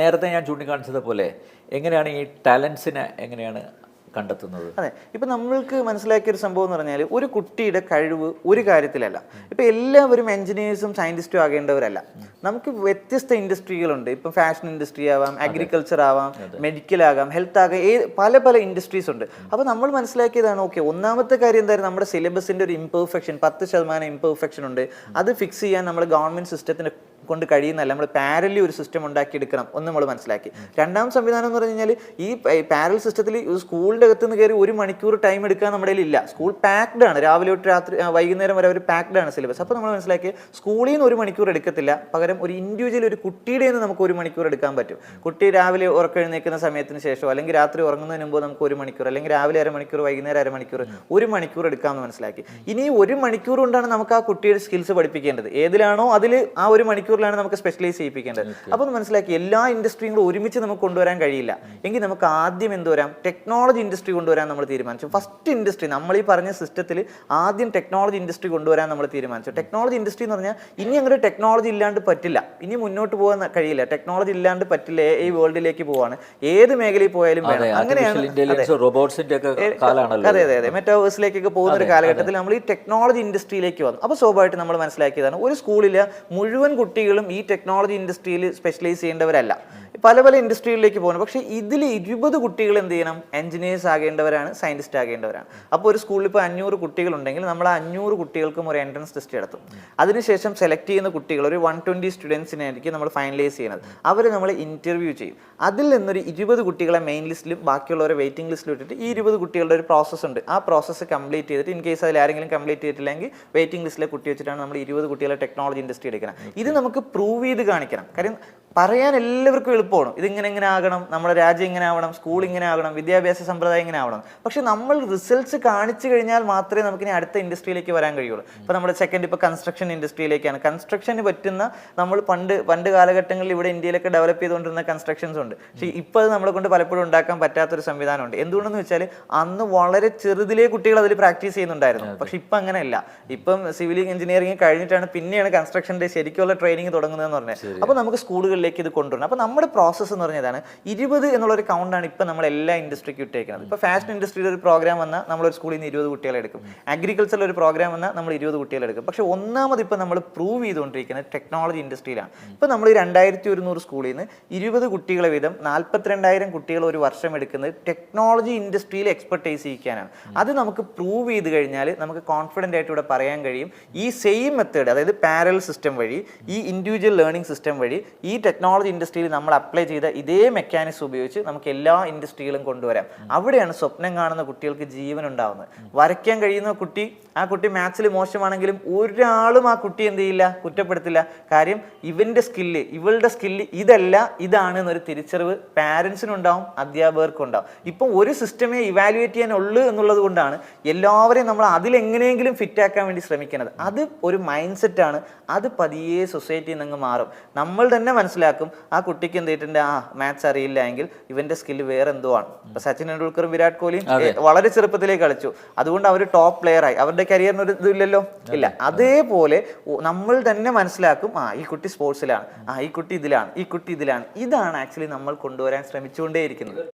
നേരത്തെ ഞാൻ ചൂണ്ടിക്കാണിച്ചത് പോലെ എങ്ങനെയാണ് ഈ ടാലൻസിനെ എങ്ങനെയാണ് കണ്ടെത്തുന്നത്? അതെ. ഇപ്പം നമ്മൾക്ക് മനസ്സിലാക്കിയ ഒരു സംഭവം എന്ന് പറഞ്ഞാൽ ഒരു കുട്ടിയുടെ കഴിവ് ഒരു കാര്യത്തിലല്ല. ഇപ്പം എല്ലാവരും എഞ്ചിനീയേഴ്സും സയന്റിസ്റ്റും ആകേണ്ടവരല്ല. നമുക്ക് വ്യത്യസ്ത ഇൻഡസ്ട്രികളുണ്ട്. ഇപ്പം ഫാഷൻ ഇൻഡസ്ട്രി ആവാം അഗ്രികൾച്ചർ ആവാം മെഡിക്കൽ ആകാം ഹെൽത്ത് ആകാം ഏ പല പല ഇൻഡസ്ട്രീസ് ഉണ്ട്. അപ്പോൾ നമ്മൾ മനസ്സിലാക്കിയതാണ് ഓക്കെ ഒന്നാമത്തെ കാര്യം എന്തായാലും നമ്മുടെ സിലബസിന്റെ ഒരു ഇംപെർഫെക്ഷൻ പത്ത് ശതമാനം ഇംപെർഫെക്ഷൻ ഉണ്ട്. അത് ഫിക്സ് ചെയ്യാൻ നമ്മുടെ ഗവൺമെന്റ് സിസ്റ്റത്തിന് കൊണ്ട് കഴിയുന്നല്ല നമ്മൾ പാരലി ഒരു സിസ്റ്റം ഉണ്ടാക്കിയെടുക്കണം. ഒന്ന് നമ്മൾ മനസ്സിലാക്കി. രണ്ടാം സംവിധാനം എന്ന് പറഞ്ഞു കഴിഞ്ഞാൽ ഈ പാരൽ സിസ്റ്റത്തിൽ സ്കൂളിന്റെ അകത്ത് നിന്ന് കയറി ഒരു മണിക്കൂർ ടൈം എടുക്കാൻ നമ്മുടെ ഇല്ല സ്കൂൾ പാക്ഡ് ആണ്. രാവിലെ തൊട്ട് രാത്രി വൈകുന്നേരം വരെ അവർ പാക്ഡ് ആണ് സിലബസ് അപ്പോൾ നമ്മൾ മനസ്സിലാക്കി സ്കൂളിൽ നിന്ന് ഒരു മണിക്കൂർ എടുക്കത്തില്ല. പകരം ഒരു ഇൻഡിവിജ്വൽ ഒരു കുട്ടിയുടെ നിന്ന് നമുക്ക് ഒരു മണിക്കൂർ എടുക്കാൻ പറ്റും. കുട്ടി രാവിലെ ഉറക്കെഴുന്നേക്കുന്ന സമയത്തിന് ശേഷം അല്ലെങ്കിൽ രാത്രി ഉറങ്ങുന്നതിന് മുമ്പ് നമുക്ക് ഒരു മണിക്കൂർ അല്ലെങ്കിൽ രാവിലെ അരമണിക്കൂർ വൈകുന്നേരം അരമണിക്കൂർ ഒരു മണിക്കൂർ എടുക്കാമെന്ന് മനസ്സിലാക്കി. ഇനി ഒരു മണിക്കൂർ കൊണ്ടാണ് നമുക്ക് ആ കുട്ടിയുടെ സ്കിൽസ് പഠിപ്പിക്കേണ്ടത്. ഏതിലാണോ അതിൽ ആ ഒരു മണിക്കൂറിലാണ് നമുക്ക് സ്പെഷ്യലൈസ് ചെയ്യിപ്പിക്കേണ്ടത്. അപ്പോൾ ഒന്ന് മനസ്സിലാക്കി എല്ലാ ഇൻഡസ്ട്രിയും ഒരുമിച്ച് നമുക്ക് കൊണ്ടുവരാൻ കഴിയില്ല. എങ്കിൽ നമുക്ക് ആദ്യം എന്ത് വരാം? ടെക്നോളജി ഇൻഡസ്ട്രി കൊണ്ടുവരാൻ നമ്മൾ തീരുമാനിച്ചു. ഫസ്റ്റ് ഇൻഡസ്ട്രി നമ്മൾ ഈ പറഞ്ഞ സിസ്റ്റത്തിൽ ആദ്യം ടെക്നോളജി ഇൻഡസ്ട്രി കൊണ്ടുവരാൻ നമ്മൾ തീരുമാനിച്ചു. ടെക്നോളജി ഇൻഡസ്ട്രി എന്ന് പറഞ്ഞാൽ ഇനി അങ്ങനെ ടെക്നോളജി ഇല്ലാണ്ട് പറ്റില്ല. ഇനി മുന്നോട്ട് പോകാൻ കഴിയില്ല. ടെക്നോളജി ഇല്ലാണ്ട് പറ്റില്ല. ഈ വേൾഡിലേക്ക് പോവാണ്. ഏത് മേഖലയിൽ പോയാലും അതെ വേണം. അങ്ങനെയാണ് റോബോട്ട്സിന്റെ അതെ. അതെ അതെ മെറ്റാവേഴ്സിലേക്കൊക്കെ പോകുന്ന ഒരു കാലഘട്ടത്തിൽ നമ്മൾ ഈ ടെക്നോളജി ഇൻഡസ്ട്രിയിലേക്ക് വന്നു. അപ്പോൾ സ്വാഭാവികമായിട്ട് നമ്മൾ മനസ്സിലാക്കിയതാണ് ഒരു സ്കൂളിൽ മുഴുവൻ കുട്ടികളും ഈ ടെക്നോളജി ഇൻഡസ്ട്രിയിൽ സ്പെഷ്യലൈസ് ചെയ്യേണ്ടവരല്ല. പല പല ഇൻഡസ്ട്രികളിലേക്ക് പോകുന്നു. പക്ഷേ ഇതിൽ ഇരുപത് കുട്ടികൾ എന്ത് ചെയ്യണം? എഞ്ചിനീയേഴ്സ് ആകേണ്ടവരാണ് സയന്റിസ്റ്റ് ആകേണ്ടവരാണ്. അപ്പോൾ ഒരു സ്കൂളിൽ ഇപ്പോൾ അഞ്ഞൂറ് കുട്ടികളുണ്ടെങ്കിൽ നമ്മൾ ആ അഞ്ഞൂറ് കുട്ടികൾക്കും ഒരു എൻട്രൻസ് ടെസ്റ്റ് നടത്തും. അതിനുശേഷം സെലക്ട് ചെയ്യുന്ന കുട്ടികൾ ഒരു വൺ ട്വന്റി സ്റ്റുഡൻസിനായിരിക്കും നമ്മൾ ഫൈനലൈസ് ചെയ്യുന്നത്. അവർ നമ്മൾ ഇന്റർവ്യൂ ചെയ്യും. അതിൽ നിന്നൊരു ഇരുപത് കുട്ടികളെ മെയിൻ ലിസ്റ്റിലും ബാക്കിയുള്ളവരെ വെയിറ്റിംഗ് ലിസ്റ്റിലും ഇട്ടിട്ട് ഈ ഇരുപത് കുട്ടികളുടെ ഒരു പ്രോസസ്സ് ഉണ്ട്. ആ പ്രോസസ്സ് കംപ്ലീറ്റ് ചെയ്തിട്ട് ഇൻ കേസ് അതിൽ ആരെങ്കിലും കംപ്ലീറ്റ് ചെയ്തിട്ടില്ലെങ്കിൽ വെയിറ്റിംഗ് ലിസ്റ്റിലെ കുട്ടി വെച്ചിട്ടാണ് നമ്മൾ ഇരുപത് കുട്ടികളെ ടെക്നോളജി ഇൻഡസ്ട്രി എടുക്കുന്നത് ഇത് നമുക്ക് പ്രൂവ് ചെയ്ത് കാണിക്കണം. കാര്യം പറയാൻ എല്ലാവർക്കും എളുപ്പമാണ്. ഇതിങ്ങനെ ഇങ്ങനെ ആകണം നമ്മുടെ രാജ്യം ഇങ്ങനെ ആവണം സ്കൂൾ ഇങ്ങനെ ആവണം വിദ്യാഭ്യാസ സമ്പ്രദായം ഇങ്ങനെ ആവണം. പക്ഷെ നമ്മൾ റിസൾട്ട്സ് കാണിച്ചു കഴിഞ്ഞാൽ മാത്രമേ നമുക്ക് ഇനി അടുത്ത ഇൻഡസ്ട്രിയിലേക്ക് വരാൻ കഴിയുള്ളൂ. ഇപ്പോൾ നമ്മുടെ സെക്കൻഡ് ഇപ്പോൾ കൺസ്ട്രക്ഷൻ ഇൻഡസ്ട്രിയിലേക്കാണ് കൺസ്ട്രക്ഷന് പറ്റുന്ന നമ്മൾ പണ്ട് പണ്ട് കാലഘട്ടങ്ങളിൽ ഇവിടെ ഇന്ത്യയിലൊക്കെ ഡെവലപ്പ് ചെയ്തുകൊണ്ടിരുന്ന കൺസ്ട്രക്ഷൻസ് ഉണ്ട്. പക്ഷേ ഇപ്പോൾ അത് നമ്മളെ കൊണ്ട് പലപ്പോഴും ഉണ്ടാക്കാൻ പറ്റാത്തൊരു സംവിധാനമുണ്ട്. എന്തുകൊണ്ടെന്ന് വെച്ചാൽ അന്ന് വളരെ ചെറുതിലേ കുട്ടികൾ അതിൽ പ്രാക്ടീസ് ചെയ്യുന്നുണ്ടായിരുന്നു. പക്ഷെ ഇപ്പം അങ്ങനെയല്ല. ഇപ്പം സിവിൽ എഞ്ചിനീയറിംഗ് കഴിഞ്ഞിട്ടാണ് പിന്നെയാണ് കൺസ്ട്രക്ഷന്റെ ശരിക്കുള്ള ട്രെയിനിങ് തുടങ്ങുന്നതെന്ന് പറഞ്ഞത്. അപ്പോൾ നമുക്ക് സ്കൂളുകളിലേക്ക് ഇത് കൊണ്ടുവരണം. അപ്പോൾ നമ്മുടെ പ്രോസസ്സ് എന്ന് പറഞ്ഞതാണ് ഇരുപത് എന്നുള്ളൊരു കൗണ്ടാണ് ഇപ്പോൾ നമ്മൾ എല്ലാ ഇൻഡസ്ട്രിക്കും ഇട്ടേക്കുന്നത്. ഇപ്പോൾ ഫാഷൻ ഇൻഡസ്ട്രിയിൽ ഒരു പ്രോഗ്രാം വന്നാൽ നമ്മളൊരു സ്കൂളിൽ നിന്ന് ഇരുപത് കുട്ടികളെ എടുക്കും. അഗ്രികൾച്ചറിൽ ഒരു പ്രോഗ്രാം വന്നാൽ നമ്മൾ ഇരുപത് കുട്ടികളെ എടുക്കും. പക്ഷേ ഒന്നാമത് ഇപ്പോൾ നമ്മൾ പ്രൂവ് ചെയ്തുകൊണ്ടിരിക്കുന്നത് ടെക്നോളജി ഇൻഡസ്ട്രിയിലാണ് ഇപ്പോൾ നമ്മൾ രണ്ടായിരത്തി ഒരുന്നൂറ് സ്കൂളിൽ നിന്ന് ഇരുപത് കുട്ടികളെ വീതം നാൽപ്പത്തിരണ്ടായിരം കുട്ടികൾ ഒരു വർഷം എടുക്കുന്നത് ടെക്നോളജി ഇൻഡസ്ട്രിയിൽ എക്സ്പെർട്ടൈസ് ചെയ്യിക്കാനാണ് അത് നമുക്ക് പ്രൂവ് ചെയ്ത് കഴിഞ്ഞാൽ നമുക്ക് കോൺഫിഡന്റ് ആയിട്ട് ഇവിടെ പറയാൻ കഴിയും. ഈ സെയിം മെത്തേഡ് അതായത് പാരൽ സിസ്റ്റം വഴി ഈ ഇൻഡിവിജ്വൽ ലേണിംഗ് സിസ്റ്റം വഴി ഈ ടെക്നോളജി ഇൻഡസ്ട്രിയിൽ നമ്മൾ അപ്ലൈ ചെയ്ത ഇതേ മെക്കാനിക്സ് ഉപയോഗിച്ച് നമുക്ക് എല്ലാ ഇൻഡസ്ട്രികളും കൊണ്ടുവരാം. അവിടെയാണ് സ്വപ്നം കാണുന്ന കുട്ടികൾക്ക് ജീവൻ ഉണ്ടാവുന്നത്. വരയ്ക്കാൻ കഴിയുന്ന കുട്ടി ആ കുട്ടി മാത്സിൽ മോശമാണെങ്കിലും ഒരാളും ആ കുട്ടി എന്ത് ചെയ്യില്ല കുറ്റപ്പെടുത്തില്ല. കാര്യം ഇവന്റെ സ്കില്ല് ഇവളുടെ സ്കില്ല് ഇതല്ല ഇതാണ് എന്നൊരു തിരിച്ചറിവ് പാരൻസിനുണ്ടാവും അധ്യാപകർക്കും ഉണ്ടാവും. ഇപ്പം ഒരു സിസ്റ്റമേ ഇവാലുവേറ്റ് ചെയ്യാനുള്ളൂ എന്നുള്ളത് കൊണ്ടാണ് എല്ലാവരെയും നമ്മൾ അതിലെങ്ങനെയെങ്കിലും ഫിറ്റാക്കാൻ വേണ്ടി ശ്രമിക്കുന്നത്. അത് ഒരു മൈൻഡ് സെറ്റാണ് അത് പതിയെ സൊസൈറ്റിയിൽ നിന്ന് മാറും. നമ്മൾ തന്നെ മനസ്സിലാക്കും ആ കുട്ടിക്ക് എന്ത് ചെയ്തിട്ടുണ്ട്? ആ മാത്സ് അറിയില്ല എങ്കിൽ ഇവന്റെ സ്കില്ല് വേറെ എന്തോ ആണ്. ഇപ്പൊ സച്ചിൻ ടെണ്ടുൽക്കറും വിരാട് കോഹ്ലിയും വളരെ ചെറുപ്പത്തിലേ കളിച്ചു. അതുകൊണ്ട് അവർ ടോപ്പ് പ്ലെയർ ആയി. അവരുടെ കരിയറിന് ഒരു ഇതില്ലല്ലോ? ഇല്ല. അതേപോലെ നമ്മൾ തന്നെ മനസ്സിലാക്കും ആ ഈ കുട്ടി സ്പോർട്സിലാണ് ആ ഈ കുട്ടി ഇതിലാണ്. ഈ കുട്ടി ഇതിലാണ്. ഇതാണ് ആക്ച്വലി നമ്മൾ കൊണ്ടുവരാൻ ശ്രമിച്ചുകൊണ്ടേയിരിക്കുന്നത്.